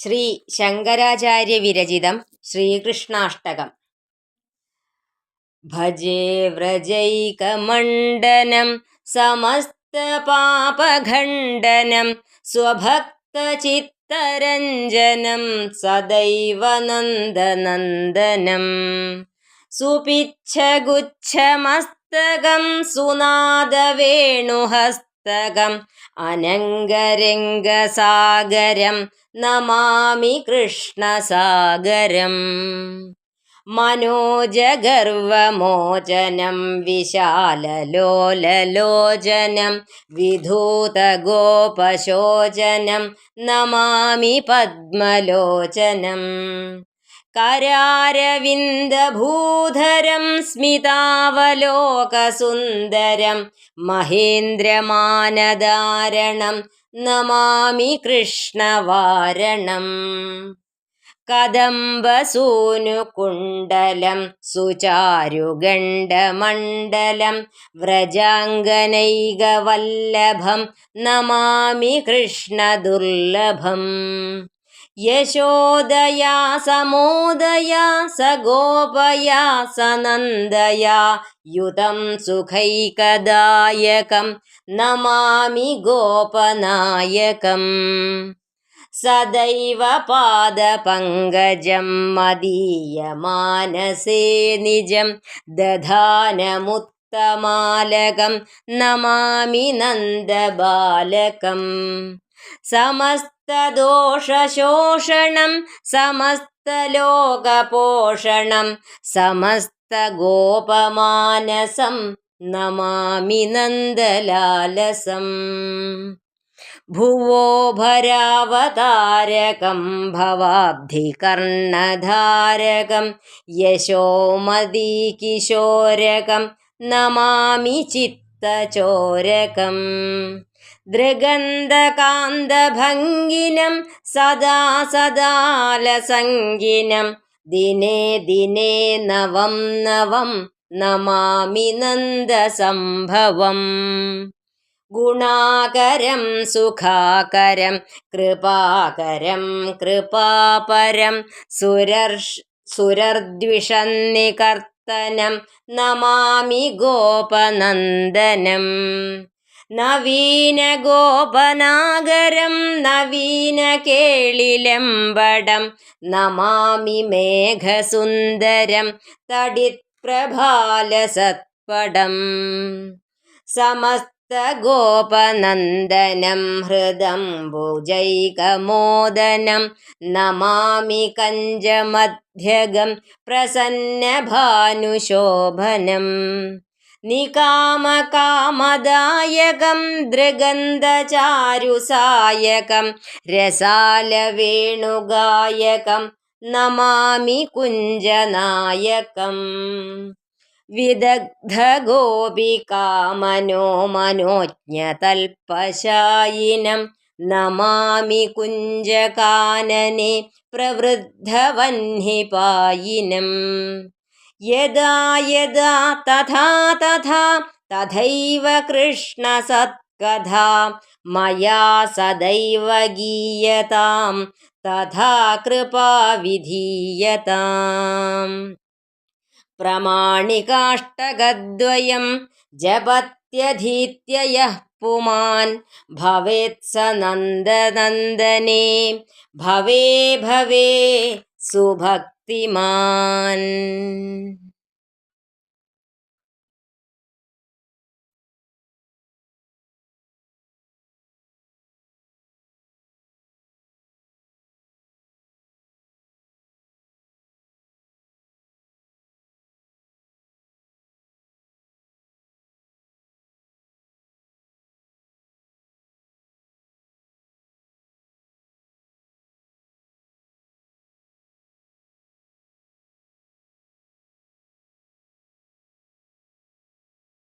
ശ്രീ ശങ്കരാചാര്യ വിരചിതം ശ്രീകൃഷ്ണാഷ്ടകം. ഭജേ വ്രജൈകമണ്ഡനം സമസ്ത പാപഖണ്ഡനം സ്വഭക്ത ചിത്തരഞ്ജനം സദൈവ നന്ദനന്ദനം സുപിച്ഛഗുച്ഛമസ്തകം സുനാദവേണുഹസ്തകം അനങ്കരംഗസാഗരം നമാമി കൃഷ്ണസാഗരം. മനോജഗർവമോചനം വിശാലലോലലോചനം വിധൂതഗോപശോചനം നമാമി പദ്മലോചനം करारविन्दभूधरं स्मितावलोकसुन्दरं महेन्द्रमानदारणं नमामि कृष्णवारणम् कदम्बसूनुकुण्डलं सुचारुगण्डमण्डलं व्रजाङ्गनैकवल्लभं नमामि कृष्णदुर्लभम् यशोदया समोदया स गोपया सनन्दया युतं सुखैकदायकं नमामि गोपनायकम् सदैव पादपङ्कजं मदीयमानसे निजं दधानमुत्तमालकं नमामि नन्दबालकम् സമസ്തദോഷശോഷണം സമസ്തലോകപോഷണം സമസ്തഗോപമാനസം നമാമി നന്ദലാലസം. ഭുവോഭരാവതാരകം ഭവാബ്ധികർണധാരകം യശോമതി കിശോരകം നമാമി ചിത്ത ചോരകം ദൃഗന്ധകാന്തഭംഗിനം സദാ സദാലസംഗിനം. ദിനേ ദിനേ നവം നവം നമാമി നന്ദസംഭവം. ഗുണാകരം സുഖാകരം കൃപാകരം കൃപാപരം സുരർ സുരർദ്വിഷന്നികർത്ത सुरर्द्विषन्निकर्तनं नमामि गोपनन्दनम् नवीनगोपनागरं नवीनकेळिलम्बडं नमामि मेघसुन्दरं तडित्प्रभालसत्पडम् समस्तगोपनन्दनं हृदम्बुजैकमोदनं नमामि कञ्जमध्यगं प्रसन्नभानुशोभनम् निकामकामदायकं दृगन्धचारुसायकं रसालवेणुगायकं नमामि कुञ्जनायकम् विदग्धगोपिकामनो मनोज्ञतल्पशायिनं नमामि कुञ्जकानने प्रवृद्धवह्निपायिनम् यदा यदा तथा तथा तथैव कृष्णसत्कथा मया सदैव गीयतां तथा कृपा विधीयताम्। प्रमाणिकाष्टकद्वयं जपत्यधीत्य यः പുമാൻ ഭവേത് സ നന്ദനന്ദനേ. ഭവേ ഭവേ സുഭക്തിമാൻ.